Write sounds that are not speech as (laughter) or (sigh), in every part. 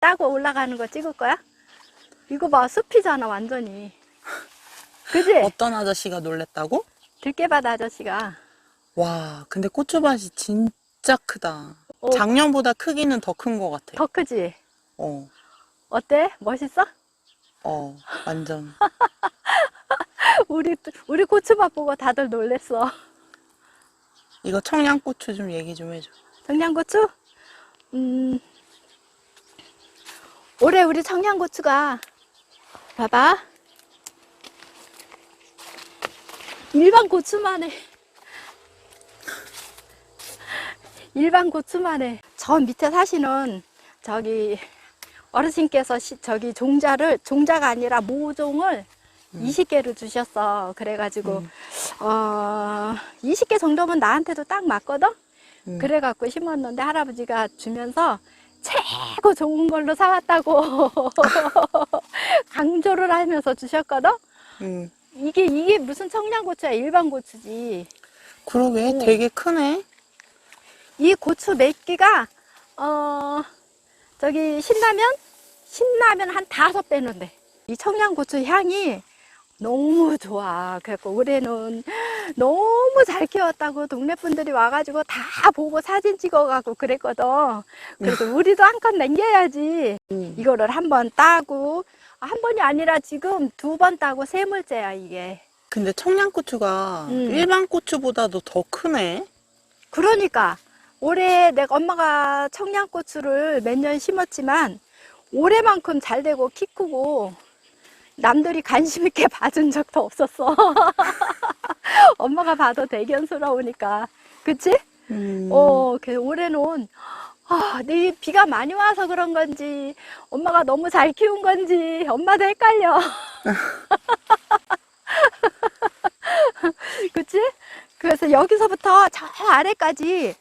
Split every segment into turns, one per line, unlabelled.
따고 올라가는 거 찍을 거야? 이거 봐, 숲이잖아, 완전히. 그지? (laughs)
어떤 아저씨가 놀랬다고?
들깨밭 아저씨가.
와, 근데 고추밭이 진짜 크다.
어.
작년보다 크기는 더 큰 것 같아.
더 크지?
어,
어때? 멋있어?
어, 완전. (laughs)
우리, 우리 고추밭 보고 다들 놀랬어.
이거 청양고추 좀 얘기 좀 해줘.
청양고추? 음, 올해 우리 청양고추가, 봐봐. 일반 고추만 해. 일반 고추만 해. 저 밑에 사시는 저기 어르신께서 시- 저기 종자를, 종자가 아니라 모종을 20개를 주셨어. 그래가지고, 어, 20개 정도면 나한테도 딱 맞거든?
음.
그래갖고 심었는데 할아버지가 주면서 최고 좋은 걸로 사왔다고 (laughs) 강조를 하면서 주셨거든?
음,
이게, 이게 무슨 청양고추야, 일반 고추지.
그러게,
어.
되게 크네.
이 고추 몇 개가, 어, 저기, 신라면? 신라면 한 다섯 배는데. 이 청양고추 향이 너무 좋아. 그래갖고 올해는 너무 잘 키웠다고 동네 분들이 와가지고 다 보고 사진 찍어가고 그랬거든. 그래서 우리도 한건 남겨야지.
음.
이거를 한 번 따고, 아, 한 번이 아니라 지금 두 번 따고 세 물째야, 이게.
근데 청양고추가
음.
일반 고추보다도 더 크네.
그러니까 올해 내가 엄마가 청양고추를 몇 년 심었지만 올해만큼 잘 되고 키 크고 남들이 관심 있게 (laughs) 봐준 적도 없었어. (laughs) 엄마가 봐도 대견스러우니까. 그치?
음.
어, 그 올해는 아, 내 비가 많이 와서 그런 건지 엄마가 너무 잘 키운 건지 엄마도 헷갈려. (laughs) 그치? 그래서 여기서부터 저 아래까지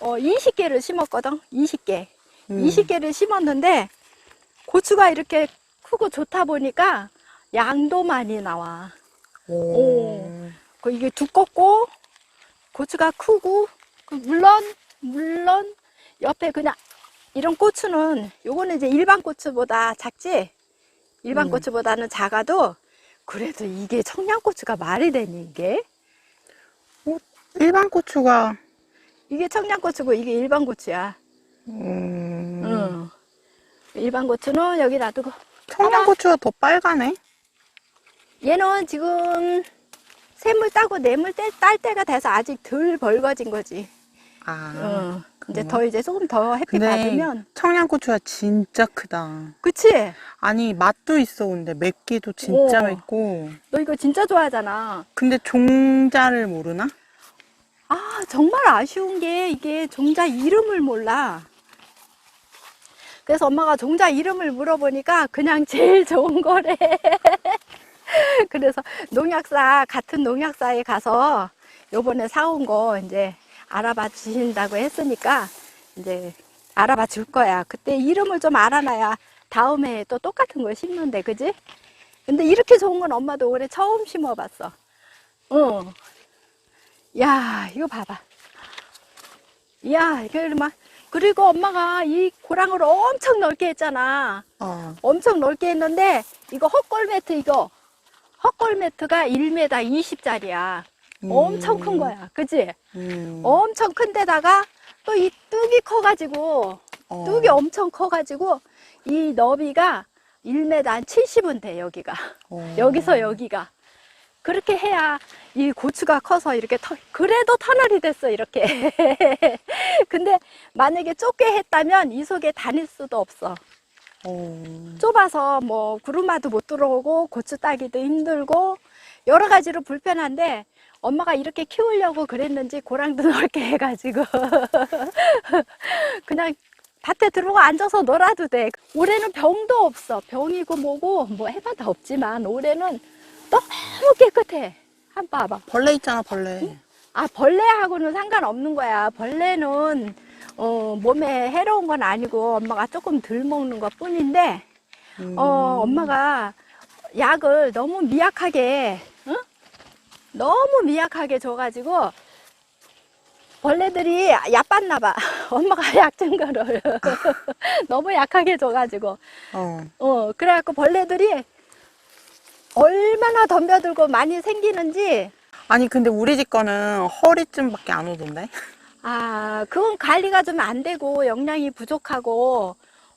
어, 20개를 심었거든. 20개.
음.
20개를 심었는데 고추가 이렇게 크고 좋다 보니까 양도 많이 나와.
오.
그 이게 두껍고 고추가 크고 그 물론 물론 옆에 그냥 이런 고추는 요거는 이제 일반 고추보다 작지 일반
음.
고추보다는 작아도 그래도 이게 청양고추가 말이 되니 이게
일반 고추가,
이게 청양고추고 이게 일반 고추야
음.
응. 일반 고추는 여기 놔두고
청양고추가 더 빨가네.
얘는 지금 샘물 따고 뇌물 떼- 딸 때가 돼서 아직 덜 벌거진 거지
아.
응. 이제
그런가?
더 이제 조금 더 햇빛
근데
받으면
청양고추가 진짜 크다.
그치?
아니, 맛도 있어, 근데 맵기도 진짜
오.
맵고.
너 이거 진짜 좋아하잖아.
근데 종자를 모르나?
아, 정말 아쉬운 게 이게 종자 이름을 몰라. 그래서 엄마가 종자 이름을 물어보니까 그냥 제일 좋은 거래. (laughs) (laughs) 그래서 농약사, 같은 농약사에 가서 요번에 사온 거 이제 알아봐 주신다고 했으니까 이제 알아봐 줄 거야. 그때 이름을 좀 알아놔야 다음에 또 똑같은 걸 심는데, 그지? 근데 이렇게 좋은 건 엄마도 올해 처음 심어봤어. 응. 야, 이거 봐봐. 야, 이게 막, 그리고 엄마가 이 고랑을 엄청 넓게 했잖아.
어.
엄청 넓게 했는데, 이거 헛골 매트, 이거. 헛골 매트가 1m 20짜리야. 엄청 큰 거야. 그지?
음.
엄청 큰 데다가 또 이 뚝이 커가지고,
어.
뚝이 엄청 커가지고, 이 너비가 1m 한 70은 돼, 여기가.
어.
여기서 여기가. 그렇게 해야 이 고추가 커서 이렇게 터, 그래도 터널이 됐어, 이렇게. (laughs) 근데 만약에 좁게 했다면 이 속에 다닐 수도 없어.
어.
좁아서 뭐 구루마도 못 들어오고 고추 따기도 힘들고 여러 가지로 불편한데 엄마가 이렇게 키우려고 그랬는지 고랑도 (laughs) 넓게 해가지고 (laughs) 그냥 밭에 들어가 앉아서 놀아도 돼. 올해는 병도 없어. 병이고 뭐고 뭐 해마다 없지만 올해는 너무 깨끗해. 한 봐봐.
벌레 있잖아, 벌레.
아 벌레하고는 상관없는 거야. 벌레는 어, 몸에 해로운 건 아니고 엄마가 조금 덜 먹는 것 뿐인데
음.
어, 엄마가 약을 너무 미약하게, 응? 너무 미약하게 줘가지고, 벌레들이 얕봤나 봐. (laughs) 엄마가 (laughs) 약준 거를 (laughs) 너무 약하게 줘가지고.
어.
어, 그래갖고 벌레들이 얼마나 덤벼들고 많이 생기는지,
아니 근데 우리 집 거는 허리쯤밖에 안 오던데?
아, 그건 관리가 좀 안 되고 영양이 부족하고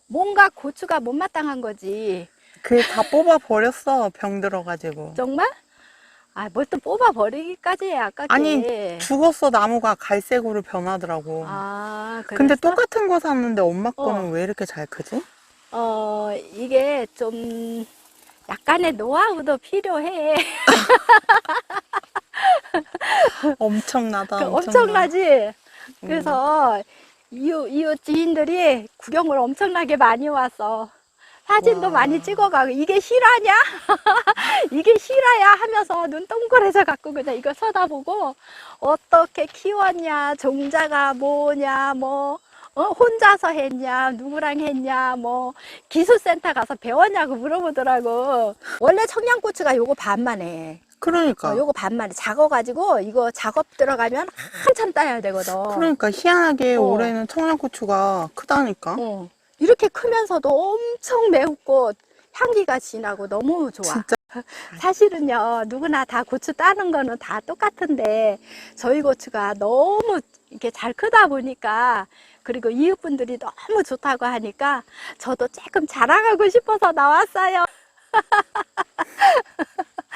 뭔가 고추가 못마땅한 거지.
그게 다 뽑아 버렸어 병 들어가지고.
정말? 아, 뭘 또 뽑아 버리기까지 해, 아깝게.
아니 죽었어 나무가 갈색으로 변하더라고.
아,
근데
그랬어?
똑같은 거 샀는데 엄마 거는
어.
왜 이렇게 잘 크지?
어, 이게 좀 약간의 노하우도 필요해.
엄청나다. (laughs)
그
엄청나.
엄청나지? 그래서 이웃, 이웃 지인들이 구경을 엄청나게 많이 왔어. 사진도
와.
많이 찍어가고, 이게 실화냐? (laughs) 이게 실화야? 하면서 눈 동그래져 갖고 그냥 이거 쳐다보고, 어떻게 키웠냐, 종자가 뭐냐, 뭐, 어, 혼자서 했냐, 누구랑 했냐, 뭐, 기술센터 가서 배웠냐고 물어보더라고. 원래 청양고추가 요거 반만 해.
그러니까.
어, 요거 반만 해. 작아가지고, 이거 작업 들어가면 한참 따야 되거든.
그러니까 희한하게
어.
올해는 청양고추가 크다니까.
어. 이렇게 크면서도 엄청 매우고 향기가 진하고 너무 좋아.
진짜 (laughs)
사실은요, 누구나 다 고추 따는 거는 다 똑같은데, 저희 고추가 너무 이렇게 잘 크다 보니까, 그리고 이웃분들이 너무 좋다고 하니까, 저도 조금 자랑하고 싶어서 나왔어요. (laughs)